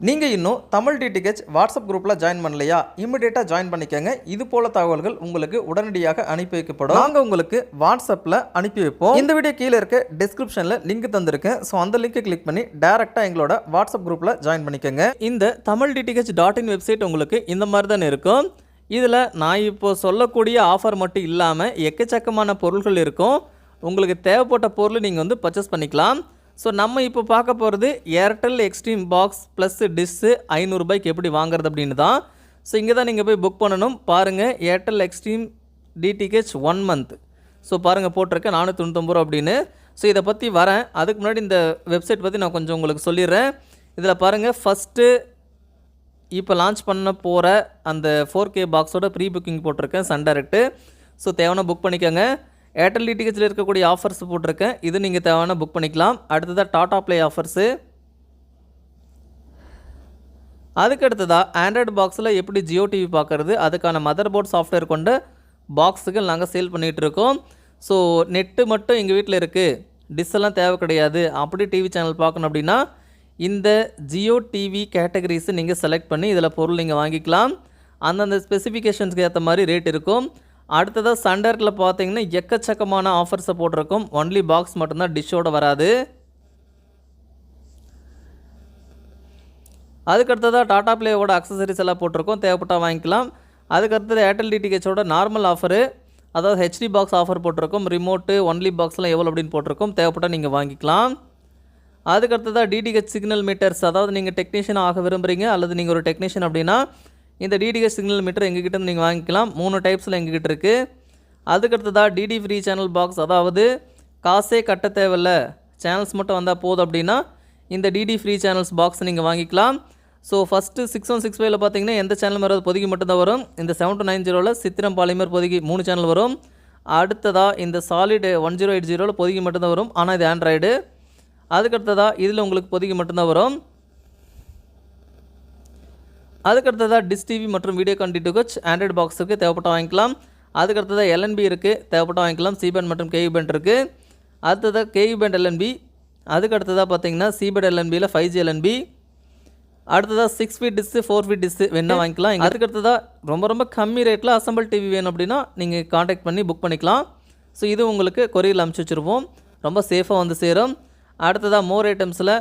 நீங்கள் இன்னும் Tamil DTH WhatsApp குரூப்பில் ஜாயின் பண்ணலையா? இமிடியேட்டாக ஜாயின் பண்ணிக்கோங்க. இது போல தகவல்கள் உங்களுக்கு உடனடியாக அனுப்பி வைக்கப்படும். நாங்கள் உங்களுக்கு வாட்ஸ்அப்பில் அனுப்பி வைப்போம். இந்த வீடியோ கீழே இருக்க டிஸ்கிரிப்ஷனில் லிங்க் தந்திருக்கேன் ஸோ அந்த லிங்கை கிளிக் பண்ணி டேரெக்டாக எங்களோட வாட்ஸ்அப் குரூப்பில் ஜாயின் பண்ணிக்கோங்க. இந்த Tamil DTH dot in website உங்களுக்கு இந்த மாதிரி தானே இருக்கும். இதில் நான் இப்போ சொல்லக்கூடிய ஆஃபர் மட்டும் இல்லாமல் எக்கச்சக்கமான பொருள்கள் இருக்கும். உங்களுக்கு தேவைப்பட்ட பொருள் நீங்கள் வந்து பர்ச்சேஸ் பண்ணிக்கலாம். ஸோ நம்ம இப்போ பார்க்க போகிறது Airtel Xstream box plus dish ஐநூறுரூபாய்க்கு எப்படி வாங்குறது அப்படின்னு தான். ஸோ இங்கே தான் நீங்கள் போய் புக் பண்ணணும். பாருங்கள் Airtel Xstream DTH one month so பாருங்கள் போட்டிருக்கேன் நானூற்றி தொண்ணூத்தொம்பது ரூபா அப்படின்னு. ஸோ இதை பற்றி வரேன். அதுக்கு முன்னாடி இந்த வெப்சைட் பற்றி நான் கொஞ்சம் உங்களுக்கு சொல்லிடுறேன். இதில் பாருங்கள் ஃபஸ்ட்டு இப்போ லான்ச் பண்ண போகிற அந்த ஃபோர் கே பாக்ஸோட ப்ரீ புக்கிங் போட்டிருக்கேன் சன் டேரக்ட்டு ஸோ தேவையான புக் பண்ணிக்கோங்க. ஏர்டெல் டிடிஹெச்சில் இருக்கக்கூடிய ஆஃபர்ஸ் போட்டிருக்கேன். இது நீங்கள் தேவையான புக் பண்ணிக்கலாம். அடுத்ததாக டாடா ப்ளே ஆஃபர்ஸு அதுக்கடுத்ததாக ஆண்ட்ராய்டு பாக்ஸில் எப்படி ஜியோ டிவி பார்க்குறது? அதுக்கான மதர் போர்ட் சாஃப்ட்வேர் கொண்ட பாக்ஸுகள் நாங்கள் சேல் பண்ணிகிட்டு இருக்கோம். ஸோ நெட்டு மட்டும் எங்கள் வீட்டில் இருக்குது டிஸ் எல்லாம் தேவை கிடையாது. அப்படி டிவி சேனல் பார்க்கணும் அப்படின்னா இந்த ஜியோ டிவி கேட்டகரிஸை நீங்கள் செலக்ட் பண்ணி இதில் பொருள் நீங்கள் வாங்கிக்கலாம். அந்தந்த ஸ்பெசிஃபிகேஷன்ஸ்க்கு ஏற்ற மாதிரி ரேட் இருக்கும். அடுத்ததாக சண்டரில் பார்த்தீங்கன்னா எக்கச்சக்கமான ஆஃபர்ஸை போட்டிருக்கும். ஒன்லி பாக்ஸ் மட்டும்தான் டிஷ்ஷோட வராது. அதுக்கடுத்ததாக டாடா ப்ளேவோட அக்சசரிஸ் எல்லாம் போட்டிருக்கோம். தேவைப்பட்டால் வாங்கிக்கலாம். அதுக்கடுத்தது ஏர்டெல் டிடிஹெச்சோட நார்மல் ஆஃபரு அதாவது ஹெச்டி பாக்ஸ் ஆஃபர் போட்டிருக்கோம். ரிமோட்டு ஒன்லி பாக்ஸ்லாம் எவ்வளோ அப்படின்னு போட்டிருக்கோம். தேவைப்பட்டால் நீங்கள் வாங்கிக்கலாம். அதுக்கடுத்ததாக டிடிஹெச் சிக்னல் மீட்டர்ஸ் அதாவது நீங்கள் டெக்னீஷியன் ஆக விரும்புகிறீங்க அல்லது நீங்கள் ஒரு டெக்னீஷியன் அப்படின்னா இந்த டிடிஹெச் சிக்னல் மீட்டர் எங்ககிட்ட நீங்கள் வாங்கிக்கலாம். மூணு டைப்ஸில் எங்ககிட்ட இருக்குது அதுக்கடுத்ததாக டிடி ஃப்ரீ சேனல் பாக்ஸ் அதாவது காசே கட்ட தேவையில்ல. சேனல்ஸ் மட்டும் வந்தால் போதும் அப்படின்னா இந்த டிடி ஃப்ரீ சேனல்ஸ் பாக்ஸ் நீங்கள் வாங்கிக்கலாம். So first six one six ஃபைவ்ல பார்த்தீங்கன்னா எந்த சேனல் வராது பொதுக்கி மட்டும்தான் வரும். இந்த செவன் டூ நைன் ஜீரோவில் சித்திரம் பாலிமர் பொதுக்கி மூணு சேனல் வரும். அடுத்ததாக இந்த சாலிட் ஒன் ஜீரோ எயிட் ஜீரோவில் பொதுக்கி மட்டும்தான் வரும். ஆனால் இது ஆண்ட்ராய்டு அதுக்கடுத்ததாக இதில் உங்களுக்கு பொதுக்கி மட்டும்தான் வரும். அதுக்கடுத்ததாக டிஸ் டிவி மற்றும் வீடியோகான் டிடிஹெச் ஆண்ட்ராய்டு பாக்ஸுக்கு தேவைப்பட்ட வாங்கிக்கலாம். அதுக்கடுத்ததாக எல்என்பி இருக்குது தேவைப்பட்ட வாங்கிக்கலாம். சிபேண்ட் மற்றும் கேவி பேண்ட் இருக்குது அடுத்ததாக கேவி பேண்ட் எல்என்பி அதுக்கடுத்ததாக பார்த்தீங்கன்னா சிபேட் எல்என்பியில் ஃபைவ் ஜி எல்என்பி அடுத்ததாக six feet dish four feet dish வேணால் வாங்கிக்கலாம். அதுக்கடுத்ததாக ரொம்ப ரொம்ப கம்மி ரேட்டில் அசம்பிள் டிவி வேணும் அப்படின்னா நீங்கள் காண்டாக்ட் பண்ணி புக் பண்ணிக்கலாம். ஸோ இது உங்களுக்கு கொரியரில் அமுச்சு வச்சுருப்போம் ரொம்ப சேஃபாக வந்து சேரும். அடுத்ததாக மோர் ஐட்டம்ஸில்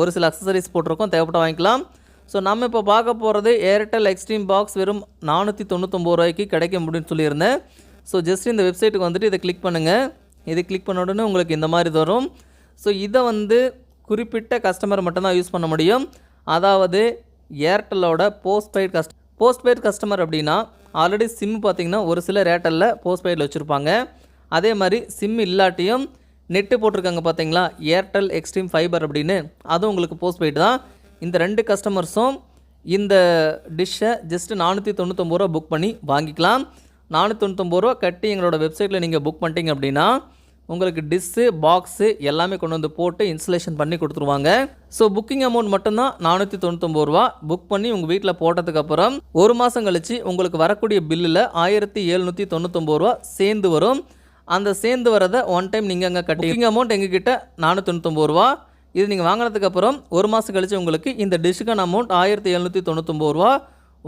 ஒரு சில அக்சசரிஸ் போட்டிருக்கோம் தேவைப்பட்ட வாங்கிக்கலாம். ஸோ நம்ம இப்போ பார்க்க போகிறது ஏர்டெல் எக்ஸ்ட்ரீம் பாக்ஸ் வெறும் நானூற்றி தொண்ணூத்தொம்பது ரூபாய்க்கு கிடைக்க முடியும்னு சொல்லியிருந்தேன். ஸோ ஜஸ்ட் இந்த வெப்சைட்டுக்கு வந்துட்டு இதை கிளிக் பண்ணுங்கள் இதை கிளிக் பண்ண உடனே உங்களுக்கு இந்த மாதிரி வரும் ஸோ இதை வந்து குறிப்பிட்ட கஸ்டமர் மட்டும்தான் யூஸ் பண்ண முடியும். அதாவது ஏர்டெல்லோட போஸ்ட்பெய்ட் கஸ்ட போஸ்ட்பெய்ட் கஸ்டமர் அப்படின்னா ஆல்ரெடி சிம் பார்த்திங்கன்னா ஒரு சில ஏர்டெல்லில் போஸ்ட்பெய்டில் வச்சுருப்பாங்க. அதே மாதிரி சிம் இல்லாட்டியும் நெட்டு போட்டிருக்காங்க பார்த்தீங்களா? ஏர்டெல் எக்ஸ்ட்ரீம் ஃபைபர் அப்படின்னு. அதுவும் உங்களுக்கு போஸ்ட்பெய்டு தான். இந்த ரெண்டு கஸ்டமர்ஸும் இந்த டிஷ்ஷை ஜஸ்ட்டு நானூற்றி தொண்ணூத்தொம்பது ரூபா புக் பண்ணி வாங்கிக்கலாம். நானூற்றி தொண்ணூத்தொம்பது ரூபா கட்டி எங்களோட வெப்சைட்டில் நீங்கள் புக் பண்ணிட்டீங்க அப்படின்னா உங்களுக்கு டிஸ்ஸு பாக்ஸு எல்லாமே கொண்டு வந்து போட்டு இன்ஸ்டலேஷன் பண்ணி கொடுத்துருவாங்க. ஸோ புக்கிங் அமௌண்ட் மட்டும்தான் நானூற்றி தொண்ணூத்தொம்பது ரூபா புக் பண்ணி உங்கள் வீட்டில் போட்டதுக்கப்புறம் ஒரு மாதம் கழித்து உங்களுக்கு வரக்கூடிய பில்லில் ஆயிரத்தி எழுநூற்றி தொண்ணூத்தொம்பது ரூபா சேர்ந்து வரும். அந்த சேர்ந்து வரதை ஒன் டைம் நீங்கள் அங்கே கட்டி அமௌண்ட் எங்ககிட்ட நானூற்றி தொண்ணூத்தொம்பது ரூபா இது நீங்கள் வாங்கினதுக்கப்புறம் ஒரு மாதம் கழித்து உங்களுக்கு இந்த டிஷ்ஷுக்கான அமௌண்ட் ஆயிரத்தி எழுநூற்றி தொண்ணூத்தொம்பது ரூபா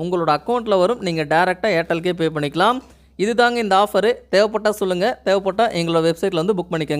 உங்களோட அக்கௌண்ட்டில் வரும். நீங்கள் டேரெக்டாக ஏர்டெல்கே பே பண்ணிக்கலாம். இது தாங்க இந்த ஆஃபரு தேவைப்பட்டால் சொல்லுங்கள் தேவைப்பட்டால் எங்களோட வெப்சைட்டில் வந்து புக் பண்ணிக்கோங்க.